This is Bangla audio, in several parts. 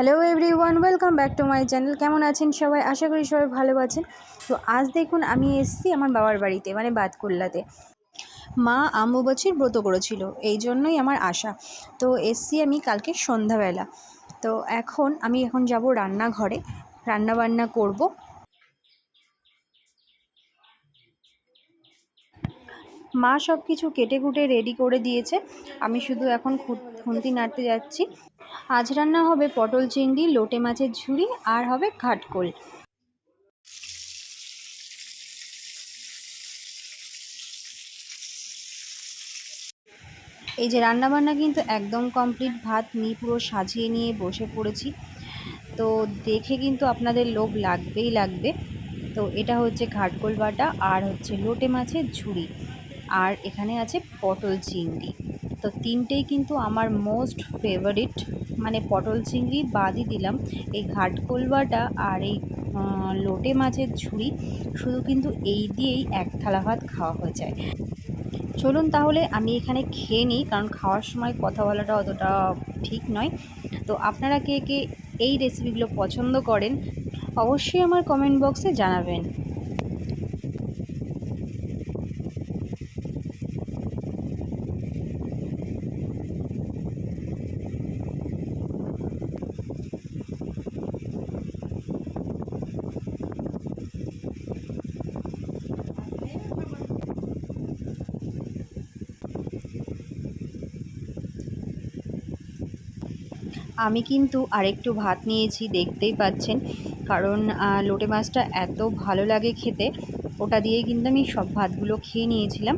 Hello everyone welcome back to my channel কেমন আছেন সবাই? আশা করি সবাই ভালো আছেন। তো আজ দেখুন, আমি এসেছি আমার বাবার বাড়িতে মানে বাতকুল্লাতে। মা আম্বুবাচির ব্রত করেছিল, এই জন্যই আমার আশা। তো এসছি আমি কালকে সন্ধ্যাবেলা। তো এখন আমি এখন যাব রান্নাঘরে রান্না বান্না করব। মা সব কিছু কেটে কুটে রেডি করে দিয়েছে। আমি শুধু এখন খুন্তি নাড়তে যাচ্ছি। আজ রান্না হবে পটল চিংড়ি, লোটে মাছের ঝুড়ি আর হবে ঘাটকোল এই যে রান্নাবান্না কিন্তু একদম কমপ্লিট। ভাত নিয়ে পুরো সাজিয়ে নিয়ে বসে পড়েছি। তো দেখে কিন্তু আপনাদের লোভ লাগবেই লাগবে। তো এটা হচ্ছে ঘাটকোল বাটা আর হচ্ছে লোটে মাছের ঝুড়ি। আর এখানে আছে পটল চিংড়ি। তো তিনটেই কিন্তু আমার মোস্ট ফেভারিট মানে পটল চিংড়ি বাদই দিলাম। এই ঘাটকোল বাটা আর এই লোটে মাছের ঝুড়ি শুধু কিন্তু এই দিয়েই এক থালা ভাত খাওয়া হয়ে যায়। চলুন তাহলে আমি এখানে খেয়ে নিই, কারণ খাওয়ার সময় কথা বলাটা অতটা ঠিক নয়। তো আপনারা কে কে এই রেসিপিগুলো পছন্দ করেন, অবশ্যই আমার কমেন্ট বক্সে জানাবেন। আমি কিন্তু আরেকটু ভাত নিয়েছি, দেখতেই পাচ্ছেন। কারণ লোটে মাছটা এত ভালো লাগে খেতে, ওটা দিয়ে কিন্তু আমি সব ভাতগুলো খেয়ে নিয়েছিলাম।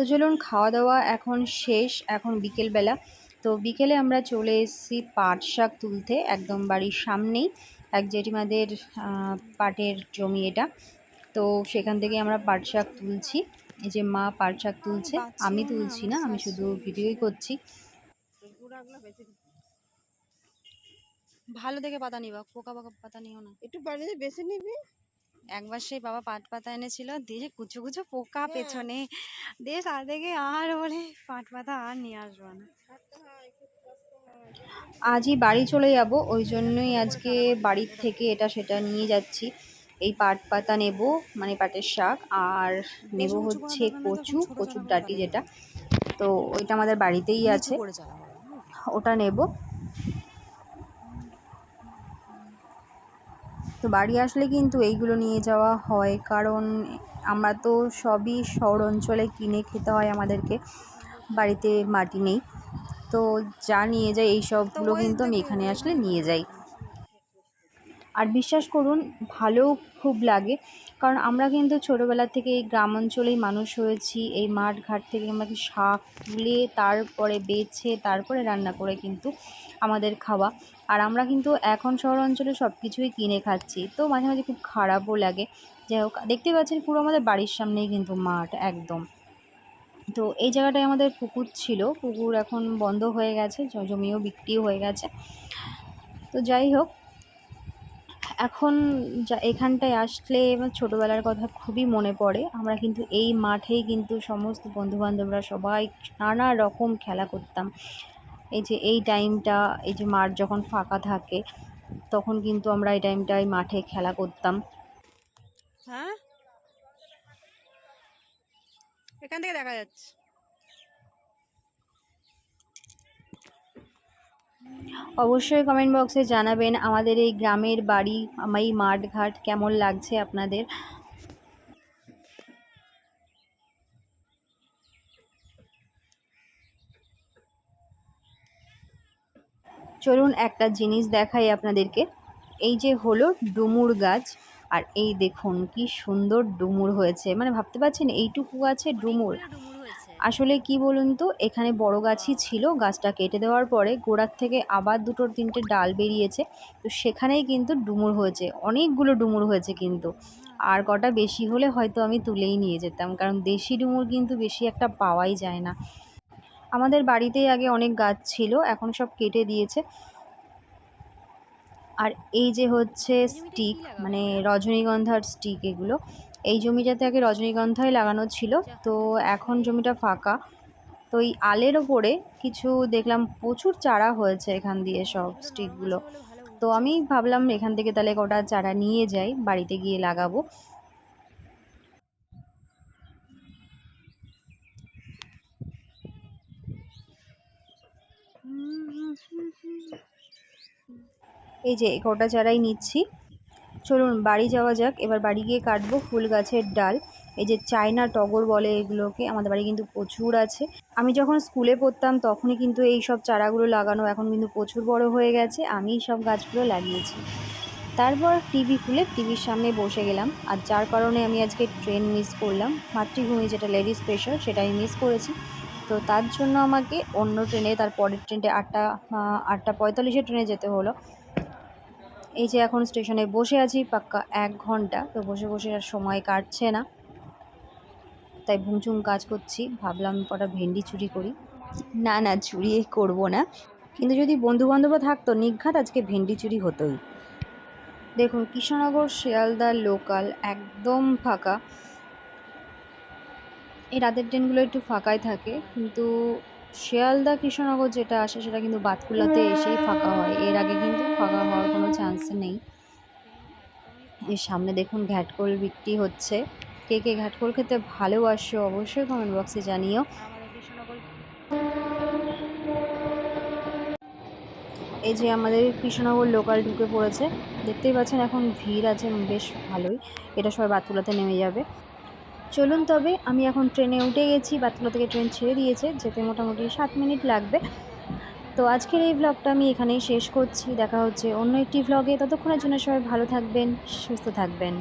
তো চলুন খাওয়া দাওয়া এখন শেষ এখন বিকেলবেলা। তো বিকেলে আমরা চলে এসেছি পাট শাক তুলতে একদম বাড়ির সামনেই। এক জেঠিমাদের পাটের জমি এটা। তো সেখান থেকে আমরা পাট শাক তুলছি। এই যে মা পাট শাক তুলছে আমি তুলছি না আমি শুধু ভিডিওই করছি। ভালো দেখে পাতা নিবা পোকা পোকা পাতা নিও না। একটু বাড়িতে বেছে নিবি। একবার সেই বাবা পাট পাতা এনেছিল দিয়ে কুচো কুচো পোকা পেছনে। দিয়ে তার থেকে আর বলে পাট পাতা আর নিয়ে আসব না। আজই বাড়ি চলে যাব ওই জন্যই আজকে বাড়ির থেকে এটা সেটা নিয়ে যাচ্ছি। এই পাট পাতা নেব মানে পাটের শাক আর নেব হচ্ছে কচু কচুর ডাটি যেটা। তো ওইটা আমাদের বাড়িতেই আছে। ওটা নেব। তো বাড়ি আসলে কিন্তু এইগুলো নিয়ে যাওয়া হয়। কারণ আমরা তো সবই শহর অঞ্চলে কিনে খেতে হয় আমাদেরকে। বাড়িতে মাটি নেই। তো যা নিয়ে যাই এইসবগুলো কিন্তু আমি এখানে আসলে নিয়ে যাই। আর বিশ্বাস করুন, ভালো খুব লাগে। কারণ আমরা কিন্তু ছোটোবেলা থেকে এই গ্রাম অঞ্চলেই মানুষ হয়েছি। এই মাঠ ঘাট থেকে আমাকে শাক তুলে তারপরে বেছে, তারপরে রান্না করে কিন্তু আমাদের খাওয়া। আর আমরা কিন্তু এখন শহর অঞ্চলে সব কিছুই কিনে খাচ্ছি। তো মাঝে মাঝে খুব খারাপও লাগে। যাই হোক, দেখতে পাচ্ছেন পুরো আমাদের বাড়ির সামনেই কিন্তু মাঠ, একদম। তো এই জায়গাটায় আমাদের পুকুর ছিল। পুকুর এখন বন্ধ হয়ে গেছে জমিও বিক্রিও হয়ে গেছে। তো যাই হোক এখন যা এখানটায় আসলে ছোটোবেলার কথা খুবই মনে পড়ে। আমরা কিন্তু এই মাঠেই কিন্তু সমস্ত বন্ধুবান্ধবরা সবাই নানা রকম খেলা করতাম। এই যে এই টাইমটা, এই যে মাঠ যখন ফাঁকা থাকে, তখন কিন্তু আমরা এই টাইমটায় মাঠে খেলা করতাম। হ্যাঁ? এখান থেকে দেখা যাচ্ছে। অবশ্যই কমেন্ট বক্সে জানাবেন আমাদের এই গ্রামের বাড়ি আমার এই মাঠ ঘাট কেমন লাগছে আপনাদের? চলুন একটা জিনিস দেখাই আপনাদেরকে। এই যে হলো ডুমুর গাছ, আর এই দেখুন কি সুন্দর ডুমুর হয়েছে। মানে ভাবতে পারছেন, এইটুকু আছে ডুমুর। আসলে কি বলুন তো, এখানে বড় গাছই ছিল। গাছটা কেটে দেওয়ার পরে গোড়ার থেকে আবার দুটো তিনটে ডাল বেরিয়েছে। তো সেখানেই কিন্তু ডুমুর হয়েছে। অনেকগুলো ডুমুর হয়েছে কিন্তু। আর কটা বেশি হলে হয়তো আমি তুলেই নিয়ে যেতাম। কারণ দেশি ডুমুর কিন্তু বেশি একটা পাওয়াই যায় না। আমাদের বাড়িতেই আগে অনেক গাছ ছিল, এখন সব কেটে দিয়েছে। আর এই যে হচ্ছে স্টিক মানে রজনীগন্ধার স্টিক এগুলো এই জমিটাতে আগে রজনীগন্ধাই লাগানো ছিল। তো এখন জমিটা ফাঁকা। তো এই আলের ওপরে কিছু দেখলাম প্রচুর চারা হয়েছে এখান দিয়ে সব স্টিকগুলো। তো আমি ভাবলাম এখান থেকে তাহলে কটা চারা নিয়ে যাই, বাড়িতে গিয়ে লাগাবো। এই যে কটা চারাই নিচ্ছি। চলুন বাড়ি যাওয়া যাক। এবার বাড়ি গিয়ে কাটবো ফুল গাছের ডাল। এই যে চায়না টগর বলে এগুলোকে, আমাদের বাড়ি কিন্তু প্রচুর আছে। আমি যখন স্কুলে পড়তাম তখনই কিন্তু এই সব চারাগুলো লাগানো, এখন কিন্তু প্রচুর বড় হয়ে গেছে। আমি সব গাছগুলো লাগিয়েছি। তারপর টিভি খুলে টিভির সামনে বসে গেলাম। আর যার কারণে আমি আজকে ট্রেন মিস করলাম। মাতৃভূমি যেটা লেডিস স্পেশাল সেটা আমি মিস করেছি। তো তার জন্য আমাকে অন্য ট্রেনে, তার পরের ট্রেনটা আটটা আটটা পঁয়তাল্লিশে ট্রেনে যেতে হলো। এই যে এখন স্টেশনে বসে আছি, পাক্কা এক ঘণ্টা। তো বসে বসে আর সময় কাটছে না। তাই ভুংচুং কাজ করছি। ভাবলাম কটা ভেন্ডি চুরি করি। না না, চুরি করব না। কিন্তু যদি বন্ধু বান্ধবরা থাকতো, নিঘাত আজকে ভেন্ডি চুরি হতোই। দেখুন, কৃষ্ণনগর শিয়ালদা লোকাল একদম ফাঁকা। এই রাতের ট্রেনগুলো একটু ফাঁকাই থাকে, কিন্তু শিয়ালদা কৃষ্ণনগর যেটা আসে, সেটা কিন্তু বাতকুল্লাতে এসেই ফাঁকা হয়। এর আগে কিন্তু ফাঁকা হওয়ার কোনো চান্স নেই। এর সামনে দেখুন ঘ্যাটকোল বিক্রি হচ্ছে। কে কে ঘ্যাটকোল খেতে ভালোবাসো অবশ্যই কমেন্ট বক্সে জানিও। এই যে আমাদের কৃষ্ণনগর লোকাল ঢুকে পড়েছে। দেখতেই পাচ্ছেন এখন ভিড় আছে, বেশ ভালোই। এটা সবাই বাতকুলাতে নেমে যাবে। চলুন তবে, আমি এখন ট্রেনে উঠে গেছি, বাতলা থেকে ট্রেন ছেড়ে দিয়েছে, যেতে মোটামুটি সাত মিনিট লাগবে। তো আজকের এই ব্লগটা আমি এখানেই শেষ করছি, দেখা হচ্ছে অন্য একটি ব্লগে ততক্ষণের জন্য সবাই ভালো থাকবেন, সুস্থ থাকবেন।